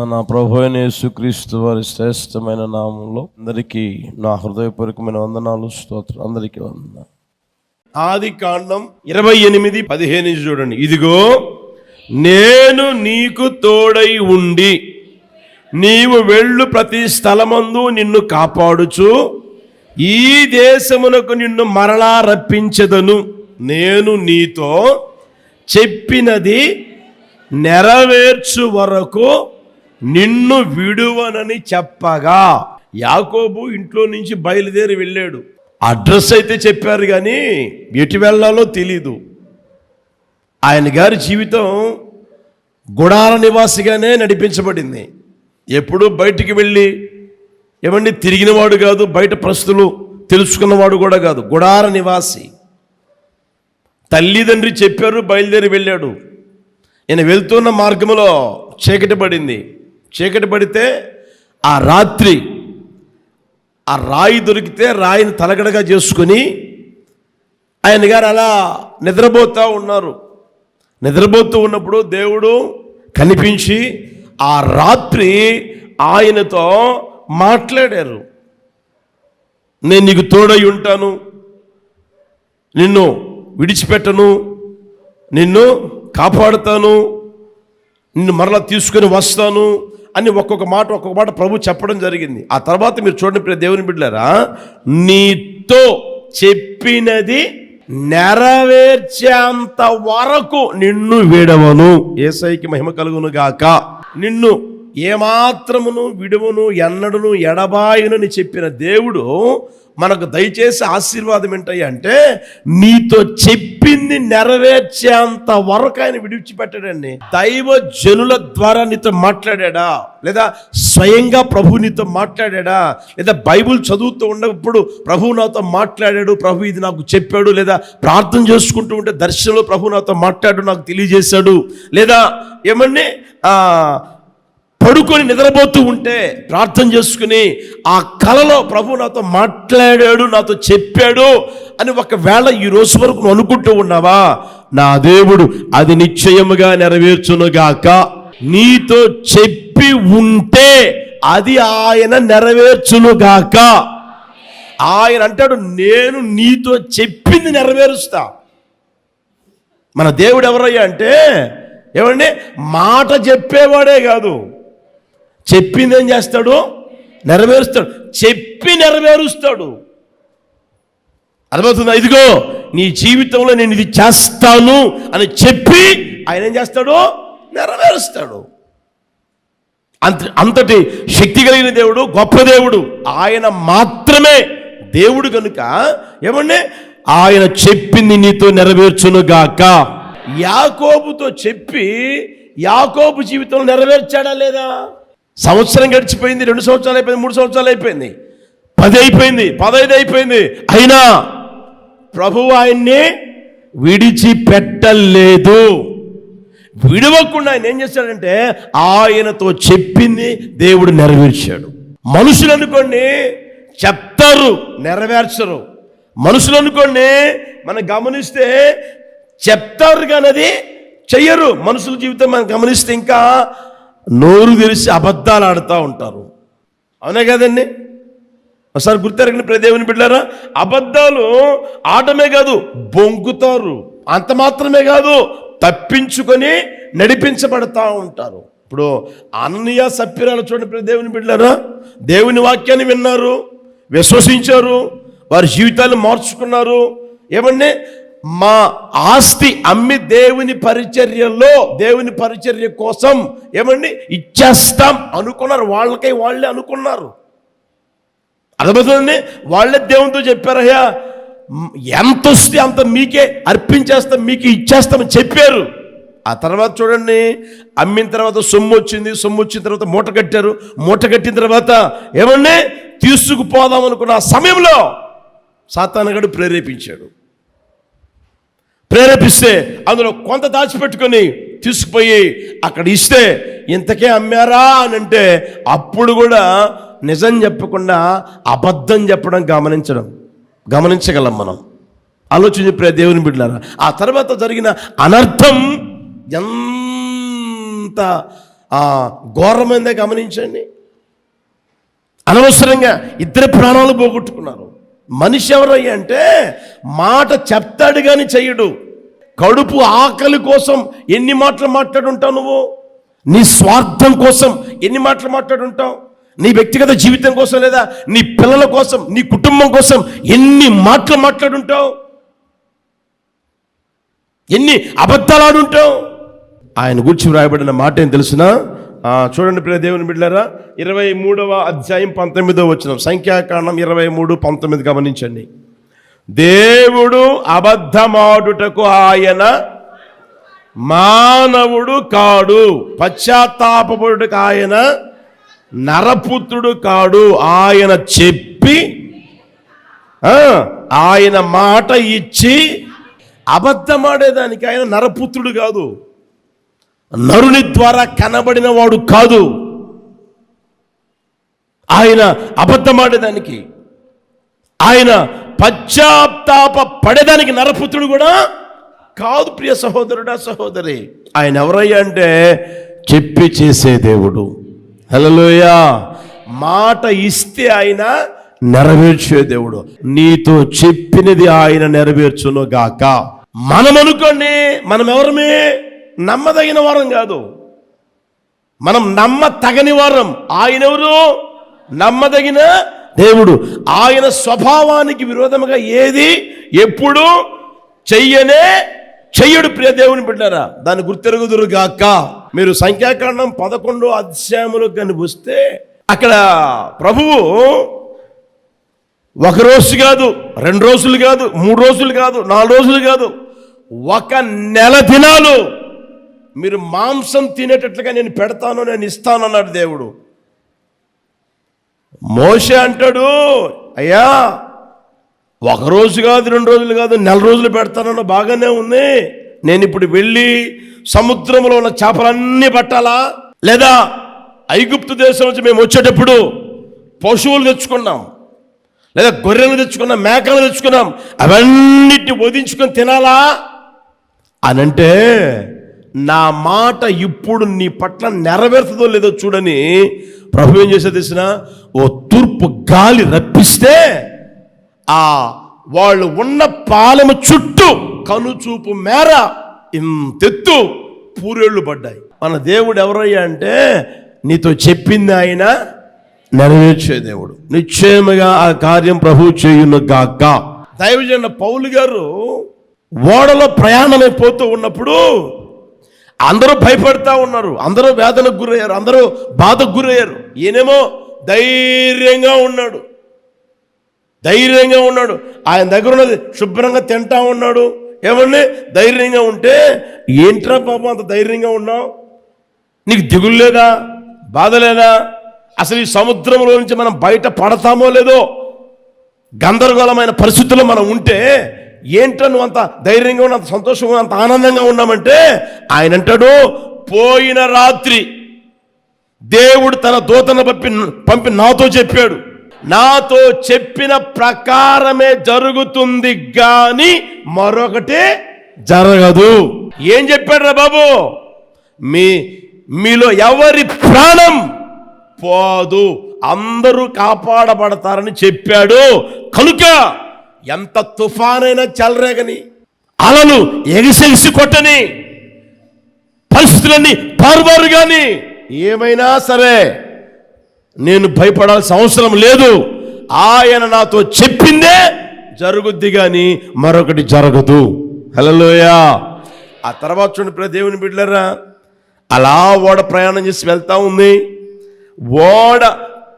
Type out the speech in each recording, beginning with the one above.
మన ప్రభు యేసుక్రీస్తు వారి శ్రేష్టమైన నామంలో అందరికీ నా హృదయపూర్వకమైన వందనాలు స్తోత్రం అందరికీ వంద ఆది కాండం ఇరవై ఎనిమిది పదిహేను చూడండి. ఇదిగో నేను నీకు తోడై ఉండి నీవు వెళ్ళు ప్రతి స్థలమందు నిన్ను కాపాడుచు ఈ దేశమునకు నిన్ను మరలా రప్పించదను. నేను నీతో చెప్పినది నెరవేర్చు వరకు నిన్ను విడువనని చెప్పగా. యాకోబు ఇంట్లో నుంచి బయలుదేరి వెళ్ళాడు. అడ్రస్ అయితే చెప్పారు కానీ ఎటు వెళ్ళాలో తెలీదు. ఆయన గారి జీవితం గుడార నివాసిగానే నడిపించబడింది. ఎప్పుడు బయటికి వెళ్ళి ఏమండి తిరిగినవాడు కాదు బయట ప్రస్తులు తెలుసుకున్నవాడు కూడా కాదు గుడార నివాసి. తల్లిదండ్రి చెప్పారు బయలుదేరి వెళ్ళాడు. ఈయన వెళ్తున్న మార్గంలో చీకటి పడింది. చీకటి పడితే ఆ రాత్రి ఆ రాయి దొరికితే రాయిని తలగడగా చేసుకొని ఆయన గారు అలా నిద్రపోతూ ఉన్నారు. నిద్రపోతూ ఉన్నప్పుడు దేవుడు కనిపించి ఆ రాత్రి ఆయనతో మాట్లాడారు. నేను నీకు తోడై ఉంటాను. నిన్ను విడిచిపెట్టను. నిన్ను కాపాడుతాను. నిన్ను మరలా తీసుకొని వస్తాను. అని ఒక్కొక్క మాట ఒక్కొక్క మాట ప్రభు చెప్పడం జరిగింది. ఆ తర్వాత మీరు చూడండి దేవుని బిడ్డలారా నీతో చెప్పినది నెరవేర్చేంత వరకు నిన్ను విడవను. ఏసైకి మహిమ కలుగును గాక. నిన్ను ఏమాత్రమును విడువును ఎన్నడును ఎడబాయునని చెప్పిన దేవుడు మనకు దయచేసి ఆశీర్వాదం ఏంటయ్యా అంటే నీతో చెప్పింది నెరవేర్చేంత వరకు ఆయన విడిచిపెట్టాడండి. దైవ జనుల ద్వారా నీతో మాట్లాడా లేదా స్వయంగా ప్రభు నీతో మాట్లాడా లేదా బైబుల్ చదువుతూ ఉన్నప్పుడు ప్రభు నాతో మాట్లాడాడు ప్రభు ఇది నాకు చెప్పాడు లేదా ప్రార్థన చేసుకుంటూ ఉంటే దర్శనంలో ప్రభు నాతో మాట్లాడు నాకు తెలియజేశాడు. లేదా ఏమన్నా పడుకొని నిద్రపోతూ ఉంటే ప్రార్థన చేసుకుని ఆ కలలో ప్రభు నాతో మాట్లాడాడు నాతో చెప్పాడు అని ఒకవేళ ఈ రోజు వరకు నువ్వు అనుకుంటూ ఉన్నావా? నా దేవుడు అది నిశ్చయముగా నెరవేర్చునుగాక. నీతో చెప్పి ఉంటే అది ఆయన నెరవేర్చునుగాక. ఆయన అంటాడు నేను నీతో చెప్పింది నెరవేరుస్తా. మన దేవుడు ఎవరయ్యా అంటే ఏమండి మాట చెప్పేవాడే కాదు. చెప్పింది ఏం చేస్తాడు? నెరవేరుస్తాడు. చెప్పి నెరవేరుస్తాడు. అర్థమవుతుందా? ఇదిగో నీ జీవితంలో నేను ఇది చేస్తాను అని చెప్పి ఆయన ఏం చేస్తాడు? నెరవేరుస్తాడు. అంత అంతటి శక్తి కలిగిన దేవుడు గొప్ప దేవుడు. ఆయన మాత్రమే దేవుడు కనుక ఏమండి? ఆయన చెప్పింది నీతో నెరవేర్చునుగాక యాకోబుతో చెప్పి యాకోబు జీవితంలో నెరవేర్చాడా లేదా? సంవత్సరం గడిచిపోయింది రెండు సంవత్సరాలు అయిపోయింది మూడు సంవత్సరాలు అయిపోయింది. పది అయిపోయింది పదహైదు అయిపోయింది. అయినా ప్రభువు ఆయన్ని విడిచిపెట్టలేదు. విడవకుండా ఆయన ఏం చేశాడంటే ఆయనతో చెప్పింది దేవుడు నెరవేర్చాడు. మనుషులు అనుకోండి చెప్తారు నెరవేర్చరు. మనుషులు అనుకోండి మనం గమనిస్తే చెప్తారు కానీ అది చెయ్యరు. మనుషుల జీవితం మనం గమనిస్తే ఇంకా నోరు తెరిచి అబద్ధాలు ఆడుతూ ఉంటారు. అవునే కదండి? ఒకసారి గుర్తెరగని ప్రదేవుని బిడ్డారా అబద్ధాలు ఆటమే కాదు బొంకుతారు అంత మాత్రమే కాదు తప్పించుకొని నడిపించబడతా ఉంటారు. ఇప్పుడు అన్నయ్య సప్పిరాలు చూడండి దేవుని బిడ్డారా దేవుని వాక్యాన్ని విన్నారు విశ్వసించారు వారి జీవితాలు మార్చుకున్నారు. ఏమండి? మా ఆస్తి అమ్మి దేవుని పరిచర్యలో దేవుని పరిచర్య కోసం ఏమండి? ఇచ్చేస్తాం అనుకున్నారు. వాళ్ళకై వాళ్ళే అనుకున్నారు. అర్థమవుతుందండి? వాళ్ళే దేవునితో చెప్పారయ్యా ఎంత వస్తే అంత మీకే అర్పించేస్తాం మీకు ఇచ్చేస్తామని చెప్పారు. ఆ తర్వాత చూడండి అమ్మిన తర్వాత సొమ్ము వచ్చింది సొమ్ము వచ్చిన తర్వాత మూట కట్టారు. మూట కట్టిన తర్వాత ఏమండి? తీసుకుపోదాం అనుకున్న ఆ సమయంలో సాతానగడు ప్రేరేపించాడు. ప్రేరేపిస్తే అందులో కొంత దాచిపెట్టుకొని తీసుకుపోయి అక్కడ ఇస్తే ఇంతకే అమ్మారా అని అంటే అప్పుడు కూడా నిజం చెప్పకుండా అబద్ధం చెప్పడం గమనించడం. గమనించగలం మనం. ఆలోచన చెప్పే దేవుని బిడ్డారా ఆ తర్వాత జరిగిన అనర్థం ఎంత ఘోరమైందే గమనించండి. అనవసరంగా ఇద్దరి ప్రాణాలు పోగొట్టుకున్నారు. మనిషి ఎవరయ్య అంటే మాట చెప్తాడు కానీ చెయ్యడు. కడుపు ఆకలి కోసం ఎన్ని మాటలు మాట్లాడుంటావు నువ్వు? నీ స్వార్థం కోసం ఎన్ని మాటలు మాట్లాడుంటావు? నీ వ్యక్తిగత జీవితం కోసం లేదా నీ పిల్లల కోసం నీ కుటుంబం కోసం ఎన్ని మాటలు మాట్లాడుంటావు? ఎన్ని అబద్ధాలు ఆడుంటావు? ఆయన గురించి వ్రాయబడిన మాట ఏం తెలుసునా? చూడండి ప్రియ దేవుని బిడ్డారా ఇరవై మూడవ అధ్యాయం పంతొమ్మిదో వచ్చిన సంఖ్యాకాండం ఇరవై మూడు పంతొమ్మిది గమనించండి. దేవుడు అబద్ధమాడుటకు ఆయన మానవుడు కాడు పశ్చాత్తాపడుటకు ఆయన నరపుత్రుడు కాడు. ఆయన చెప్పి ఆయన మాట ఇచ్చి అబద్ధమాడేదానికి ఆయన నరపుత్రుడు కాదు. నరుని ద్వారా కనబడిన వాడు కాదు. ఆయన అబద్ధమాడేదానికి ఆయన పశ్చాత్తాప పడేదానికి నరపుత్రుడు కూడా కాదు ప్రియ సహోదరుడా సహోదరి. ఆయన ఎవరయ్యా అంటే చెప్పి చేసే దేవుడు. హలోయా మాట ఇస్తే ఆయన నెరవేర్చే దేవుడు. నీతో చెప్పినది ఆయన నెరవేర్చును గాక. మనం అనుకోండి మనం ఎవరమే నమ్మదగిన వారం కాదు. మనం నమ్మ తగని వారం. ఆయన ఎవరు? నమ్మదగిన దేవుడు. ఆయన స్వభావానికి విరోధముగా ఏది ఎప్పుడు చెయ్యనే చెయ్యడు ప్రియ దేవుని బిడ్డారా. దాన్ని గుర్తెరుగుదురు గాక. మీరు సంఖ్యాకాండం పదకొండు అధ్యాయములు కనిపిస్తే అక్కడ ప్రభువు ఒక రోజు కాదు రెండు రోజులు కాదు మూడు రోజులు కాదు నాలుగు రోజులు కాదు ఒక నెల దినాలు మీరు మాంసం తినేటట్లుగా నేను పెడతాను నేను ఇస్తాను అన్నాడు దేవుడు. మోషే అంటాడు అయ్యా ఒక రోజు కాదు రెండు రోజులు కాదు నెల రోజులు పెడతానన్న బాగానే ఉంది. నేను ఇప్పుడు వెళ్ళి సముద్రంలో ఉన్న చేపలన్నీ పట్టాలా? లేదా ఐగుప్తు దేశం నుంచి మేము వచ్చేటప్పుడు పశువులు తెచ్చుకున్నాం లేదా గొర్రెలు తెచ్చుకున్నాం మేకలు తెచ్చుకున్నాం అవన్నిటిని వధించుకొని తినాలా? అనంటే నా మాట ఇప్పుడు నీ పట్ల నెరవేరుతుందో లేదో చూడని ప్రభు ఏం చేసే తెలిసిన? ఓ తూర్పు గాలి రప్పిస్తే ఆ వాళ్ళు ఉన్న పాలెము చుట్టూ కనుచూపు మేర ఇంతెత్తు పూరేళ్ళు పడ్డాయి. మన దేవుడు ఎవరయ్యా అంటే నీతో చెప్పింది ఆయన నెరవేర్చే దేవుడు. నిశ్చయముగా ఆ కార్యం ప్రభు చేయును గాక దైవజన పౌలు గారు ఓడలో ప్రయాణమైపోతూ ఉన్నప్పుడు అందరూ భయపడతా ఉన్నారు అందరూ వేదనకు గురయ్యారు అందరూ బాధకు గురయ్యారు. ఈయనేమో ధైర్యంగా ఉన్నాడు ధైర్యంగా ఉన్నాడు. ఆయన దగ్గర ఉన్నది శుభ్రంగా తింటా ఉన్నాడు. ఏమండి ధైర్యంగా ఉంటే ఏంట్రా పాపం అంత ధైర్యంగా ఉన్నావు? నీకు దిగులు లేదా? బాధ లేదా? అసలు ఈ సముద్రంలో నుంచి మనం బయట పడతామో లేదో? గందరగోళమైన పరిస్థితుల్లో మనం ఉంటే ఏంటో నువ్వు అంత ధైర్యంగా ఉన్న అంత సంతోషంగా అంత ఆనందంగా ఉన్నామంటే ఆయన అంటాడు పోయిన రాత్రి దేవుడు తన దూతను పంపి పంపి నాతో చెప్పాడు. నాతో చెప్పిన ప్రకారమే జరుగుతుంది గాని మరొకటి జరగదు. ఏం చెప్పాడు రా బాబు? మీ మీలో ఎవరి ప్రాణం పోదు. అందరూ కాపాడబడతారని చెప్పాడు. కనుక ఎంత తుఫానైనా చెలరేగని. అలలు ఎగిసెగిసి కొట్టని. పరిస్థితులన్నీ పారుబారు కానీ ఏమైనా సరే నేను భయపడాల్సిన అవసరం లేదు. ఆయన నాతో చెప్పిందే జరుగుద్ది కానీ మరొకటి జరగదు. హలోయా ఆ తర్వాత చూడండి దేవుని బిడ్డలరా అలా ఓడ ప్రయాణం చేసి వెళ్తా ఉంది. ఓడ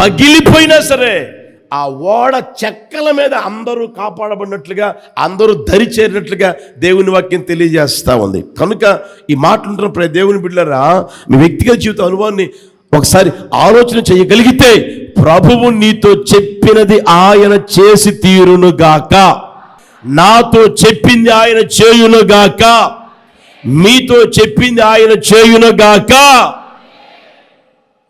పగిలిపోయినా సరే ఆ ఓడ చెక్కల మీద అందరూ కాపాడబడినట్లుగా అందరూ దరి చేరినట్లుగా దేవుని వాక్యం తెలియజేస్తూ ఉంది. కనుక ఈ మాటలుంటున్న దేవుని బిడ్డరా మీ వ్యక్తిగత జీవిత అనుభవాన్ని ఒకసారి ఆలోచన చేయగలిగితే ప్రభువు నీతో చెప్పినది ఆయన చేసి తీరునుగాక నాతో చెప్పింది ఆయన చేయునుగాక మీతో చెప్పింది ఆయన చేయునుగాక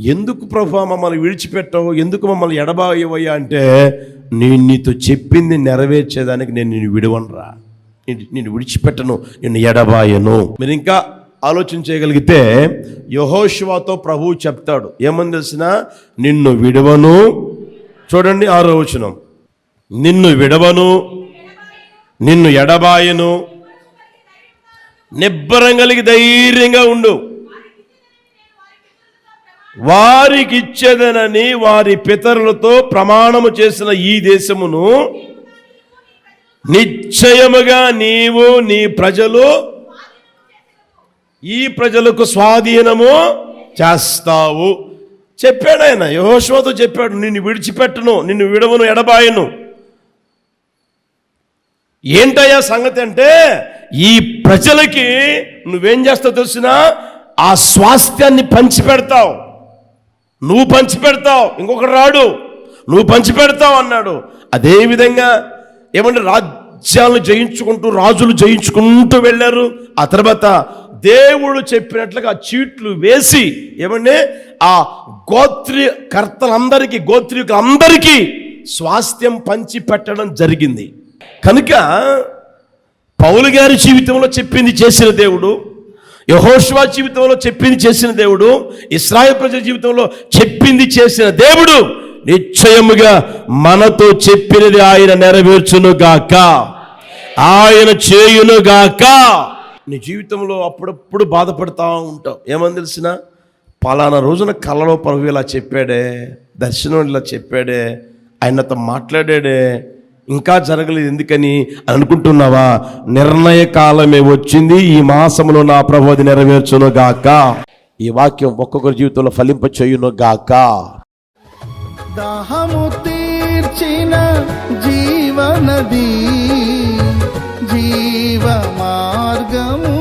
ఎందుకు ప్రభు మమ్మల్ని విడిచిపెట్టవు? ఎందుకు మమ్మల్ని ఎడబాయవయ్యా అంటే నేను నీతో చెప్పింది నెరవేర్చేదానికి నేను నిన్ను విడవనరా. నేను విడిచిపెట్టను నిన్ను ఎడబాయను. మీరు ఇంకా ఆలోచన చేయగలిగితే యహోశివాతో ప్రభువు చెప్తాడు. ఏమని తెలిసిన? నిన్ను విడవను. చూడండి ఆరో వచనం. నిన్ను విడవను నిన్ను ఎడబాయను. నిబ్బరం కలిగి ధైర్యంగా ఉండు. వారికి ఇచ్చేదనని వారి పితరులతో ప్రమాణము చేసిన ఈ దేశమును నిశ్చయముగా నీవు నీ ప్రజలు ఈ ప్రజలకు స్వాధీనము చేస్తావు. చెప్పాడు ఆయన యహోశ్వతో చెప్పాడు నిన్ను విడిచిపెట్టను నిన్ను విడవను ఎడబాయను. ఏంటయ్యా సంగతి అంటే ఈ ప్రజలకి నువ్వేం చేస్తావు తెలిసిన ఆ స్వాస్థ్యాన్ని పంచిపెడతావు. నువ్వు పంచిపెడతావు ఇంకొకడు రాడు. నువ్వు పంచిపెడతావు అన్నాడు. అదేవిధంగా ఏమంటే రాజ్యాలను జయించుకుంటూ రాజులు జయించుకుంటూ వెళ్ళారు. ఆ తర్వాత దేవుడు చెప్పినట్లుగా చీట్లు వేసి ఏమంటే ఆ గోత్రి కర్తలందరికీ గోత్రికులందరికీ స్వాస్థ్యం పంచి పెట్టడం జరిగింది. కనుక పౌలు గారి జీవితంలో చెప్పింది చేసిన దేవుడు యహోష్వా జీవితంలో చెప్పింది చేసిన దేవుడు ఇస్రాయల్ ప్రజల జీవితంలో చెప్పింది చేసిన దేవుడు నిశ్చయముగా మనతో చెప్పినది ఆయన నెరవేర్చును గాక. ఆయన చేయును గాక. నీ జీవితంలో అప్పుడప్పుడు బాధపడతా ఉంటావు. ఏమని తెలిసిన? పలానా రోజున కళ్ళలో ప్రభు ఇలా చెప్పాడే దర్శనం ఇలా చెప్పాడే ఆయనతో మాట్లాడాడే ఇంకా జరగలేదు ఎందుకని అని అనుకుంటున్నావా? నిర్ణయ కాలమే వచ్చింది ఈ మాసంలో నా ప్రభు అది నెరవేర్చును గాక ఈ వాక్యం ఒక్కొక్కరి జీవితంలో ఫలింప చేయును గాక దాహము తీర్చిన జీవనది జీవ మార్గము